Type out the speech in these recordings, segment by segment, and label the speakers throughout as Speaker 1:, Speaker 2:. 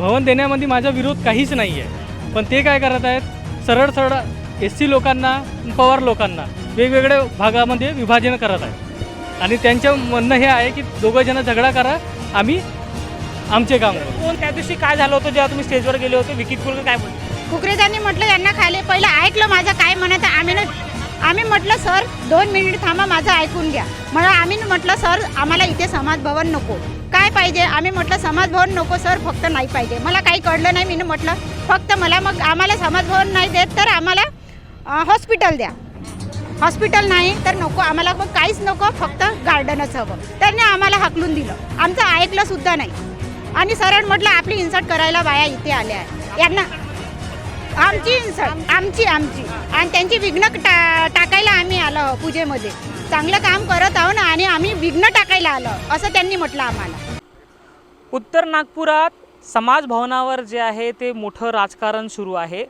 Speaker 1: भवन देण्यामध्ये माझा विरोध काहीच नाही आहे पण ते काय करत आहेत? सरळ सरळ एस सी लोकांना पवार लोकांना वेगवेगळ्या भागामध्ये विभाजन करत आहेत. आणि त्यांचं म्हणणं हे आहे की दोघं जण झगडा करा आम्ही आमचे काम करू.
Speaker 2: कोण त्या दिवशी काय झालं होतं जेव्हा तुम्ही स्टेजवर गेले होते? विकी कुलकर काय बोलले?
Speaker 3: कुकरेजांनी म्हटलं यांना खाले पहिलं ऐकलं माझं काय म्हणत आहे. आम्ही न आम्ही म्हटलं सर दोन मिनिट थांबा माझं ऐकून घ्या. म्हणून आम्ही म्हटलं सर आम्हाला इथे समाज भवन नको. काय पाहिजे? आम्ही म्हटलं समाजभवन नको सर फक्त नाही पाहिजे. मला काही कळलं नाही मी म्हटलं फक्त मला मग आम्हाला समाजभवन नाही देत तर आम्हाला हॉस्पिटल द्या. हॉस्पिटल नाही तर नको. आम्हाला मग काहीच नको फक्त गार्डनच हवं. त्यांनी आम्हाला हाकलून दिलं. आमचं ऐकलंसुद्धा नाही. आणि सरळ म्हटलं आपली इन्सर्ट करायला बाया इथे आल्या आहे यांना आमची इन्सर्ट आमची आमची. आणि त्यांची विघ्न टा टाकायला आम्ही आलो पूजेमध्ये. चांगलं काम करत आहो ना आणि आम्ही विघ्न टाकायला आलो असं त्यांनी म्हटलं आम्हाला.
Speaker 2: उत्तर नागपुरात समाज भवनावर जे आहे ते मोठं राजकारण सुरू आहे.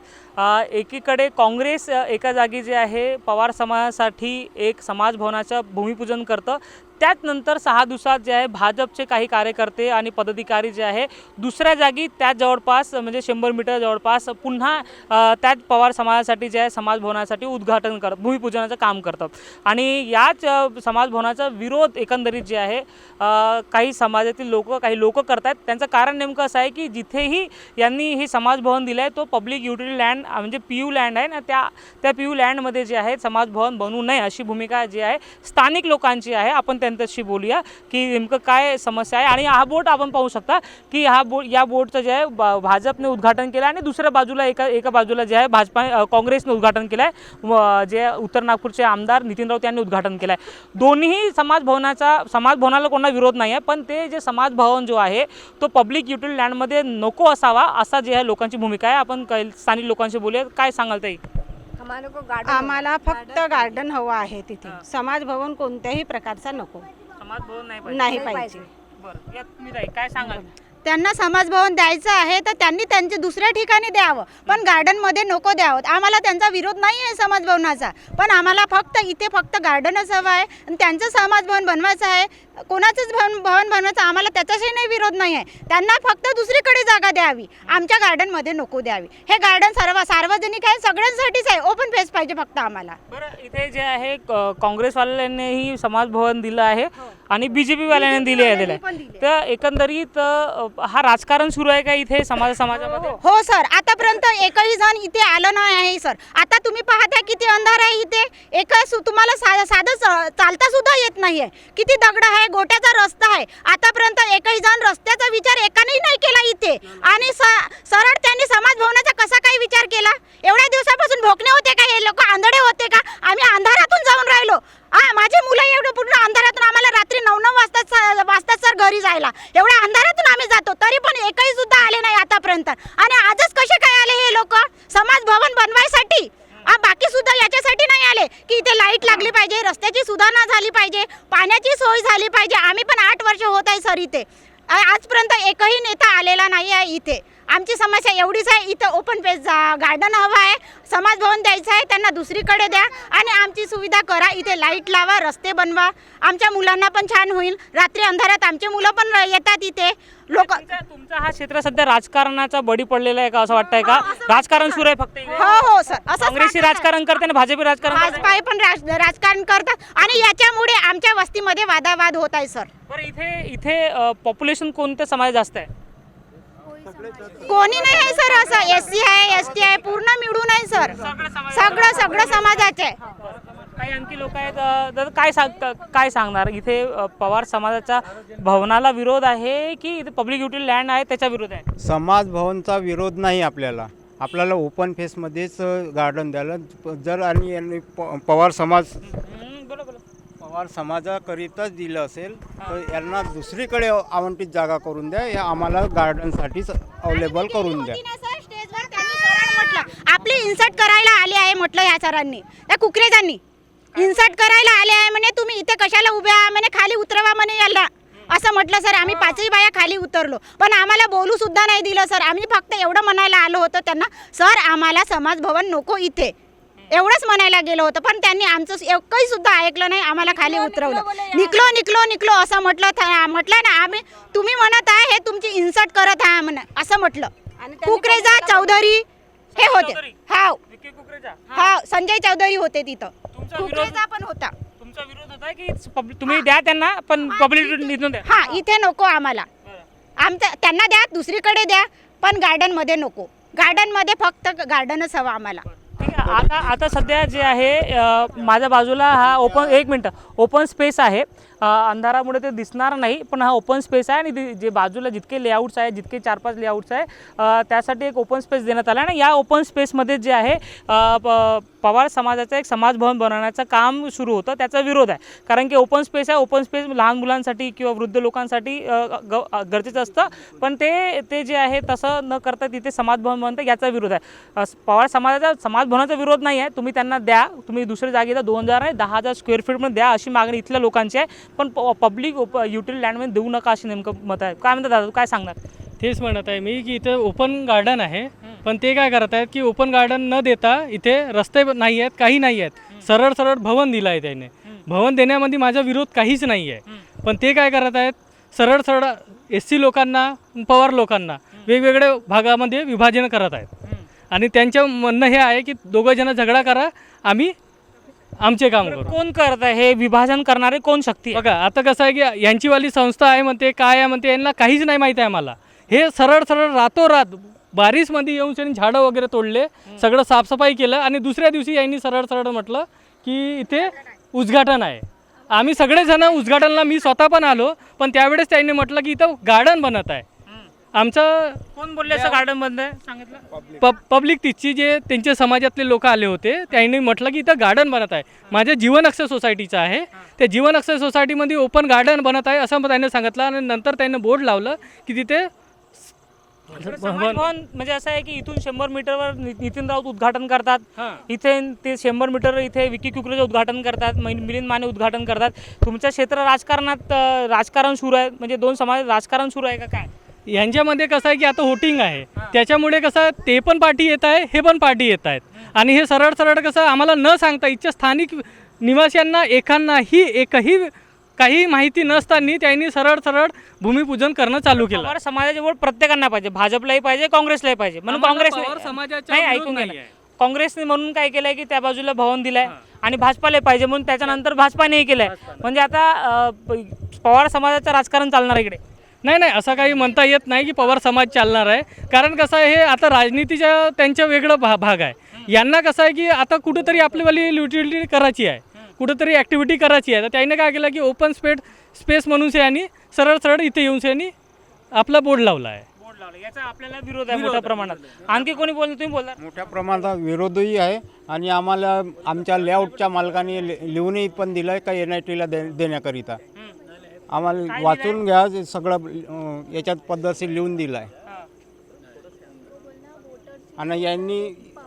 Speaker 2: एकीकडे काँग्रेस एका जागी जे आहे पवार समाजासाठी एक समाज भवनाचं भूमिपूजन करतं त्याचनंतर सहा दिवसात जे आहे भाजपचे काही कार्यकर्ते आणि पदाधिकारी जे आहे दुसऱ्या जागी त्याच जवळपास म्हणजे शंभर मीटर जवळपास पुन्हा त्याच पवार समाजासाठी जे आहे समाज भवनासाठी उद्घाटन कर भूमिपूजनाचं काम करतात. आणि याच समाजभवनाचा समाज भवनाचा विरोध एकंदरीत जे आहे काही समाजातील लोक काही लोक करतात त्यांचं कारण नेमकं असं आहे की जिथेही यांनी हे समाजभवन दिलं आहे तो पब्लिक युटिलिटी लँड म्हणजे पी यू लँड आहे ना त्या त्या पी यू लँडमध्ये जे आहे समाजभवन बनू बनवू नये अशी भूमिका जी आहे स्थानिक लोकांची आहे. आपण त्यांच्याशी बोलूया की नेमकं काय समस्या आहे आणि हा बोट आपण पाहू शकता की हा बोट या बोटचं जे आहे भाजपने उद्घाटन केलं आहे आणि दुसऱ्या बाजूला एका एका बाजूला जे आहे भाजपा काँग्रेसने उद्घाटन केलं आहे. व जे उत्तर नागपूरचे आमदार नितीन राऊत यांनी उद्घाटन केलं आहे. दोन्ही समाज भवनाचा समाज भवनाला कोणा विरोध नाही आहे पण ते जे समाज भवन जो आहे तो पब्लिक युटिलिटी लँडमध्ये नको असावा असा जे आहे लोकांची भूमिका आहे. आपण स्थानिक लोकांशी बोलूया काय सांगाल ताई?
Speaker 3: आम्हाला फक्त गार्डन हवं आहे तिथे. समाज भवन कोणत्याही प्रकारचा नको.
Speaker 2: समाज भवन नाही पाहिजे.
Speaker 3: नाही
Speaker 4: नाही
Speaker 3: पाहिजे.
Speaker 2: बरं. या तुम्ही ताई काय सांगाल?
Speaker 3: त्यांना समाज भवन द्यायचं आहे तर त्यांनी त्यांचे दुसऱ्या ठिकाणी द्यावं. पण गार्डनमध्ये नको द्यावं. आम्हाला त्यांचा विरोध नाही आहे समाज भवनाचा. पण आम्हाला फक्त इथे फक्त गार्डनच हवं आहे आणि त्यांचं समाज भवन बनवायचं आहे. कोणाचंच भवन भवन बनवायचं आम्हाला त्याच्याशी नाही विरोध नाही आहे त्यांना फक्त दुसरीकडे जागा द्यावी. आमच्या गार्डनमध्ये नको द्यावी. हे गार्डन सर्व सार्वजनिक आहे सगळ्यांसाठीच आहे. ओपन फेस पाहिजे फक्त आम्हाला.
Speaker 2: बरं इथे जे आहे काँग्रेसवाल्यांनीही समाज भवन दिलं आहे आणि बी जे पीवाल्यांनी दिले आहे दिलं आहे. तर एकंदरीत हा राजकारण सुरू आहे का इथे समाज समाजामध्ये?
Speaker 3: हो सर. आतापर्यंत एकही जण इथे आलं नाही आहे सर. आता तुम्ही पाहता किती अंधार आहे इथे. एक तुम्हाला साधं चालता सुद्धा येत नाहीये. किती दगड आहे गोट्याचा रस्ता आहे. आतापर्यंत एकही जण रस्त्याचा विचार एकानेही नाही केला इथे. आणि स- सरळ त्यांनी समाज भवनाचा कसा काही विचार केला? एवढ्या दिवसापासून भोकणे होते का हे लोक? आंधळे होते का? आम्ही अंधारातून जाऊन राहिलो. हा माझे मुलं एवढं पूर्ण अंधारातून आम्हाला रात्री नऊ नऊ वाजता वाजता सर घरी जायला. एवढ्या अंधारातून आम्ही जातो. तरी पण एकही सुद्धा आले नाही आतापर्यंत. आणि आजच कसे काय आले हे लोक? समाज भवन बनवायसाठी? आ, बाकी सुद्धा याच्यासाठी नाही आले. की इथे लाइट लागली पाहिजे रस्त्याची सुधारणा झाली पाहिजे पाण्याची सोय झाली पाहिजे. आम्ही पण आठ वर्ष होत आहे सर इथे. आजपर्यंत एकही नेता आलेला नाही आहे इथे. आमची समस्या एवढीच आहे इथं ओपन पेस गार्डन हवं आहे समाज भवन द्यायचं आहे त्यांना दुसरीकडे द्या आणि आमची सुविधा करा इथे लाइट लावा रस्ते बनवा. आमच्या मुलांना पण छान होईल. रात्री अंधारात आमचे मुलं पण येतात इथे. लोक
Speaker 2: तुमचा हा क्षेत्र सध्या राजकारणाचा बडी पडलेला आहे का असं वाटतंय का? राजकारण सुरू आहे फक्त?
Speaker 3: हो हो सर. असं
Speaker 2: काँग्रेसी राजकारण करते आणि भाजपी राजकारण करते.
Speaker 3: भाजपा पण राज- राजकारण करतात. आणि याच्यामुळे आमच्या वस्तीमध्ये वादावाद होत आहे सर.
Speaker 2: बरं इथे इथे पॉप्युलेशन कोणत्या समाज जास्त आहे?
Speaker 3: कोणी नाही आहे सर असं. एस सी आहे एस टी आहे पूर्ण मिळून आहे सर. सगळं सगळं समाजाचे.
Speaker 2: काही आणखी लोक आहेत तर काय सांग काय सांगणार? इथे पवार समाजाच्या भवनाला विरोध आहे की इथे पब्लिक युटिलिटी लँड आहे त्याचा विरोध आहे?
Speaker 5: समाज भवनचा विरोध नाही आपल्याला. आपल्याला ओपन फेसमध्येच गार्डन द्यायला. जर आणि यांनी प- पवार समाज पवार समाजाकरिताच दिलं असेल तर यांना दुसरीकडे आवंटित जागा करून द्या. या आम्हाला गार्डनसाठीच अवेलेबल करून द्या.
Speaker 3: स्टेजवर त्यांनी सरळ म्हटलं. आपली इन्सर्ट करायला आले आहे म्हटलं ह्या सरांनी त्या कुकरेजांनी. इन्सर्ट करायला आले आहे म्हणे तुम्ही इथे कशाला उभ्या आहे म्हणे खाली उतरवा म्हणे याला. असं म्हटलं सर आम्ही पाचही बाया खाली उतरलो. पण आम्हाला बोलू सुद्धा नाही दिलं सर. आम्ही फक्त एवढं म्हणायला आलो होतो त्यांना सर आम्हाला समाज भवन नको इथे. एवढंच म्हणायला गेलो होतं पण त्यांनी आमचं एकही सुद्धा ऐकलं नाही आम्हाला खाली उतरवलं. निकलो निकलो निकलो असं म्हटलं था- म्हटलं ना आम्ही तुम्ही म्हणत आहे हे तुमची इन्सर्ट करत आहे म्हण असं म्हटलं. कुकरेजा चौधरी हे होते? हा. हा संजय चौधरी होते तिथं.
Speaker 2: तुमचा विरोध
Speaker 3: कुकरेजा पण होता.
Speaker 2: तुमचा विरोध होता की पब- तुम्ही द्या त्यांना पण पब्लिक निधून द्या.
Speaker 3: हा इथे नको आम्हाला. आमच्या त्यांना द्या दुसरीकडे द्या पण गार्डनमध्ये नको. गार्डनमध्ये फक्त गार्डनच हवं आम्हाला.
Speaker 2: आता आता सध्या जे आहे माझ्या बाजूला हा ओपन एक मिनटं ओपन स्पेस आहे. अंधारामुळे ते दिसणार नाही पण हा ओपन स्पेस आहे आणि जे बाजूला जितके लेआउट्स आहे जितके चार पाच लेआउट्स आहे त्यासाठी एक ओपन स्पेस देण्यात आला आणि या ओपन स्पेसमध्ये जे आहे प- पवार समाजाचं एक समाज भवन बनवण्याचं काम सुरू होतं त्याचा विरोध आहे. कारण की ओपन स्पेस आहे ओपन स्पेस लहान मुलांसाठी किंवा वृद्ध लोकांसाठी ग- गरजेचं असतं. पण ते ते जे आहे तसं न करता तिथे समाज भवन बनतं याचा विरोध आहे. पवार समाजाचा समाज भवनाचा विरोध नाही आहे. तुम्ही त्यांना द्या. तुम्ही दुसऱ्या जागेला दोन हजार नाही दहा हजार स्क्वेअर फीटमध्ये द्या अशी मागणी इथल्या लोकांची आहे. पण पब्लिक युटिल लँडमध्ये देऊ नका अशी नेमकं मत आहे काय म्हणतात दादा काय सांगणार?
Speaker 1: तेच म्हणत आहे मी की इथे ओपन गार्डन आहे. पण ते काय करत आहेत की ओपन गार्डन न देता इथे रस्ते नाही आहेत काही नाही आहेत. सरळ सरळ भवन दिलं आहे त्याने. भवन देण्यामध्ये माझा विरोध काहीच नाही आहे. पण ते काय करत आहेत सरळ सरळ एस सी लोकांना पवार लोकांना वेगवेगळ्या भागामध्ये विभाजन करत आहेत. आणि त्यांचं म्हणणं हे आहे की दोघं जण झगडा करा आम्ही आमचे काम करू.
Speaker 2: कोण करत आहे? हे विभाजन करणारे कोण शक्ती
Speaker 1: बघा आता कसं आहे की यांचीवाली संस्था आहे म्हणते काय आहे म्हणते यांना काहीच नाही माहीत आहे मला हे सरळ सरळ रातोरात बारिशमध्ये येऊन त्यांनी झाडं वगैरे तोडले सगळं साफसफाई केलं आणि दुसऱ्या दिवशी यांनी सरळ सरळ म्हटलं की इथे उद्घाटन आहे. आम्ही सगळेजण उद्घाटनला मी स्वतः पण आलो पण त्यावेळेस त्यांनी म्हटलं की इथं गार्डन बनत आहे. आमचं
Speaker 2: कोण बोलले असं गार्डन बंद आहे सांगितलं.
Speaker 1: प पब्लिक तिथची जे त्यांच्या समाजातले लोक आले होते त्यांनी म्हटलं की इथं गार्डन बनत आहे. माझ्या जीवन अक्षर सोसायटीचं आहे. त्या जीवन अक्षर सोसायटीमध्ये ओपन गार्डन बनत आहे असं त्याने सांगितलं आणि नंतर त्याने बोर्ड लावलं की तिथे
Speaker 2: समाज भवन म्हणजे असं आहे की इथून शंभर मीटरवर नि- नितीन राऊत उद्घाटन करतात.
Speaker 1: हां.
Speaker 2: इथे ते शंभर मीटर इथे विकी कुकरेचं उद्घाटन करतात मै- मिलिंद माने उद्घाटन करतात. तुमच्या क्षेत्र राजकारणात अं, राजकारण सुरू आहे म्हणजे दोन समाज राजकारण सुरू आहे का काय?
Speaker 1: यांच्यामध्ये कसं आहे की आता होटिंग आहे. त्याच्यामुळे कसं ते पण पार्टी येत आहे हे पण पार्टी येत आहेत. आणि हे सरळ सरळ कसं आम्हाला न सांगता इथच्या स्थानिक निवासियांना एकांनाही एकही काही माहिती नसताना त्यांनी सरळ सरळ भूमिपूजन करणं चालू केलं.
Speaker 2: पवार समाजाचे वोट प्रत्येकांना पाहिजे. भाजपलाही पाहिजे काँग्रेसलाही पाहिजे. म्हणून
Speaker 1: आम्हाला
Speaker 2: काँग्रेस
Speaker 1: पवार समाजाच्या
Speaker 2: नाही
Speaker 1: विरोध
Speaker 2: ऐकून घ्या ना. काँग्रेसने म्हणून काय केलंय की त्या बाजूला भवन दिलंय आणि भाजपाला पाहिजे म्हणून त्याच्यानंतर भाजपानेही केलंय. म्हणजे आता अं, प- पवार समाजाचं राजकारण चालणार आहे इकडे.
Speaker 1: नाही नाही असं काही म्हणता येत नाही की पवार समाज चालणार आहे. कारण कसं आहे हे आता राजनीतीच्या त्यांच्या वेगळं भा भाग आहे. यांना कसं आहे की आता कुठंतरी आपलीवाली युटिलिटी करायची आहे. कुठंतरी ॲक्टिव्हिटी करायची आहे. तर त्याने काय केलं की ओपन स्पेट स्पेस म्हणून यांनी सरळ सरळ इथे येऊन यांनी आपला बोर्ड लावला आहे.
Speaker 2: बोर्ड लावलं. याचा आपल्याला विरोध आहे मोठ्या प्रमाणात. आणखी कोणी बोलतो तुम्ही बोलता
Speaker 5: मोठ्या प्रमाणात विरोधही आहे आणि आम्हाला आमच्या लेआउटच्या मालकाने लिहूनही पण दिलं आहे का एन आय टीला दे देण्याकरिता. आम्हाला वाचून घ्या सगळं याच्यात पद्धतशीर लिहून दिलं आहे आणि यांनी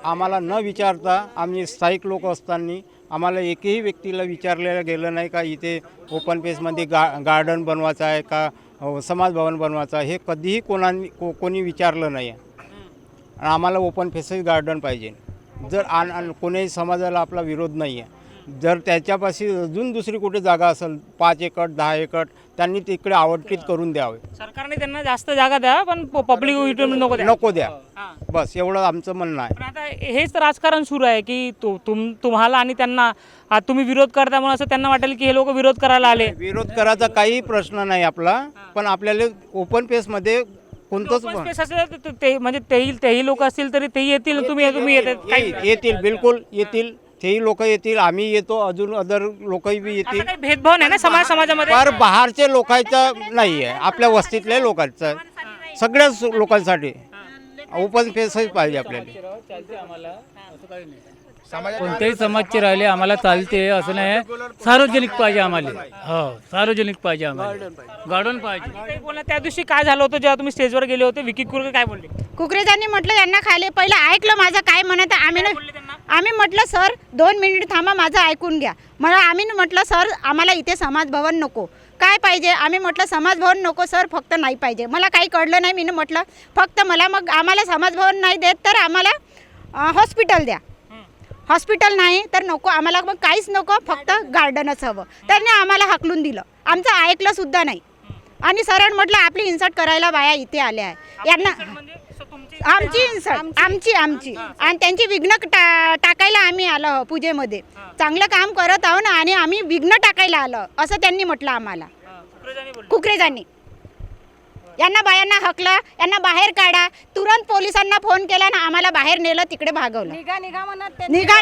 Speaker 5: आम्हाला न विचारता आम्ही स्थायिक लोक असताना आम्हाला एकही व्यक्तीला विचारलेलं गेलं नाही का इथे ओपन पेसमध्ये गा गार्डन बनवायचं आहे का समाज भवन बनवायचं आहे हे कधीही कोणाने को कोणी विचारलं नाही. आहे आणि आम्हाला ओपन फेसच गार्डन पाहिजे. जर आण- कोणीही समाजाला आपला विरोध नाही आहे जर त्याच्यापाशी अजून दुसरी कुठे जागा असेल पाच एकट दहा एकट त्यांनी तिकडे आवडकीत करून द्यावे.
Speaker 2: सरकारने त्यांना जास्त जागा द्या पण पब्लिक नको द्या.
Speaker 5: नको द्या. बस एवढं आमचं म्हणणं आहे.
Speaker 2: पण आता हेच राजकारण सुरू आहे की तु- तुम तुम्हाला आणि त्यांना आ, तुम्ही विरोध करता म्हणून असं त्यांना वाटेल की हे लोक विरोध करायला आले.
Speaker 5: विरोध करायचा काही प्रश्न नाही आपला पण आपल्याला ओपन पेसमध्ये कोणतंच
Speaker 2: Open space असेल तर ते- ते म्हणजे तेही तेही लोक असतील तरी तेही येतील तुम्ही तुम्ही येतात. काही
Speaker 5: येतील बिलकुल येतील. तेही लोक येतील आम्ही येतो अजून अदर लोकही बी
Speaker 2: असं
Speaker 5: येतील.
Speaker 2: काही भेदभाव नाही ना समाज समाजामध्ये?
Speaker 5: फार बाहेरचे लोकांचं नाही आहे आपल्या वस्तीतल्या लोकांचं. सगळ्याच लोकांसाठी. ओपन फेसच पाहिजे आपल्याला.
Speaker 4: कोणत्याही समाजचे राहिले आम्हाला चालते असं नाही. सार्वजनिक पाहिजे आम्हाला. हो सार्वजनिक पाहिजे आम्हाला. गार्डन पाहिजे.
Speaker 2: काही बोलणं त्या दिवशी काय झालं होतं जेव्हा तुम्ही स्टेजवर गेले होते? विकी कुरकर काय बोलले?
Speaker 3: कुकरेजांनी म्हटलं यांना खाली पहिलं ऐकलं माझं काय म्हणत आहे. आम्ही
Speaker 2: बोलले त्यांना?
Speaker 3: आम्ही म्हटलं सर दोन मिनिट थांबा माझं ऐकून घ्या. मला आम्ही म्हटलं सर आम्हाला इथे समाज भवन नको. काय पाहिजे? आम्ही म्हटलं समाज भवन नको सर फक्त नाही पाहिजे. मला काही कळलं नाही मी म्हटलं फक्त मला मग आम्हाला समाज भवन नाही देत तर आम्हाला हॉस्पिटल द्या. हॉस्पिटल नाही तर नको. आम्हाला मग काहीच नको फक्त गार्डनच हवं. त्यांनी आम्हाला हाकलून दिलं. आमचं ऐकलं सुद्धा नाही. आणि सरळ म्हटलं आपली इन्सर्ट करायला बाया इथे आल्या आहे यांना
Speaker 2: म्हणजे? स- तुमची
Speaker 3: आमची इन्सर्ट आमची. आमची आणि त्यांची विघ्न टा टाकायला आम्ही आलो आहो पूजेमध्ये. चांगलं काम करत आहो ना आणि आम्ही विघ्न टाकायला आलो असं त्यांनी म्हटलं आम्हाला.
Speaker 2: कुकरेजांनी
Speaker 3: यांना बायांना हकला यांना बाहेर काढा. तुरंत पोलिसांना फोन केला ना आम्हाला बाहेर नेलं तिकडे भागवलं. निघा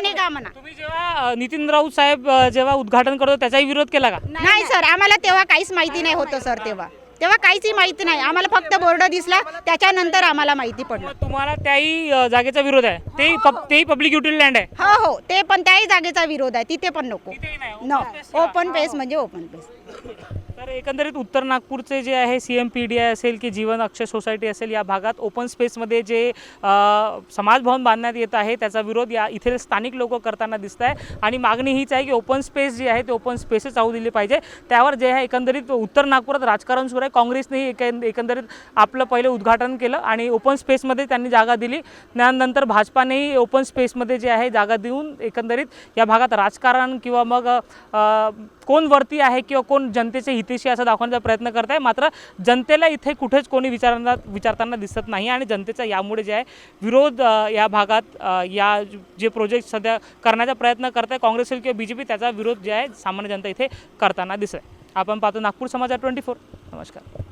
Speaker 3: निघा म्हणा.
Speaker 2: तुम्ही जेव्हा नितीन राऊत साहेब अ, जेव्हा उद्घाटन करतो त्याचाही विरोध केला का?
Speaker 3: नाही सर. आम्हाला तेव्हा काहीच माहिती नाही होतं सर तेव्हा. तेव्हा काहीच माहिती नाही. आम्हाला फक्त बोर्ड दिसला. त्याच्यानंतर आम्हाला माहिती पडलं.
Speaker 2: मग तुम्हाला त्याही अ, जागेचा विरोध आहे. तेही पब- तेही पब्लिक युटिलिटी लँड आहे.
Speaker 3: हो हो. ते पण त्याही जागेचा विरोध आहे. तिथे पण नको.
Speaker 2: तिथेही नाही, open
Speaker 3: नो. ओपन पेस म्हणजे ओपन पेस
Speaker 2: तर एकंदरीत उत्तर नागपूरचे जे आहे C M P D I असेल की जीवन अक्षय सोसायटी असेल या भागात ओपन स्पेसमध्ये जे समाजभवन बांधण्यात येत आहे त्याचा विरोध या इथे स्थानिक लोक करताना दिसत आहे आणि मागणी हीच आहे की ओपन स्पेस जी आहे ते ओपन स्पेसच राहू दिली पाहिजे. त्यावर जे आहे एकंदरीत उत्तर नागपुरात राजकारण सुरू आहे. काँग्रेसनेही एक एकंदरीत आपलं पहिलं उद्घाटन केलं आणि ओपन स्पेसमध्ये त्यांनी जागा दिली. त्यानंतर भाजपानेही ओपन स्पेसमध्ये जे आहे जागा देऊन एकंदरीत या भागात राजकारण किंवा मग कोण वरती आहे किंवा कोण जनतेचे हितेशी असं दाखवण्याचा प्रयत्न करत आहे मात्र जनतेला इथे कुठेच कोणी विचारांना विचारताना दिसत नाही आणि जनतेचा यामुळे जे आहे विरोध या भागात या जे प्रोजेक्ट सध्या करण्याचा प्रयत्न करत आहे काँग्रेस असेल किंवा बी जे पी त्याचा विरोध जे आहे सामान्य जनता इथे करताना दिसत आहे आपण पाहतो नागपूर समाचार ट्वेंटी फोर. नमस्कार.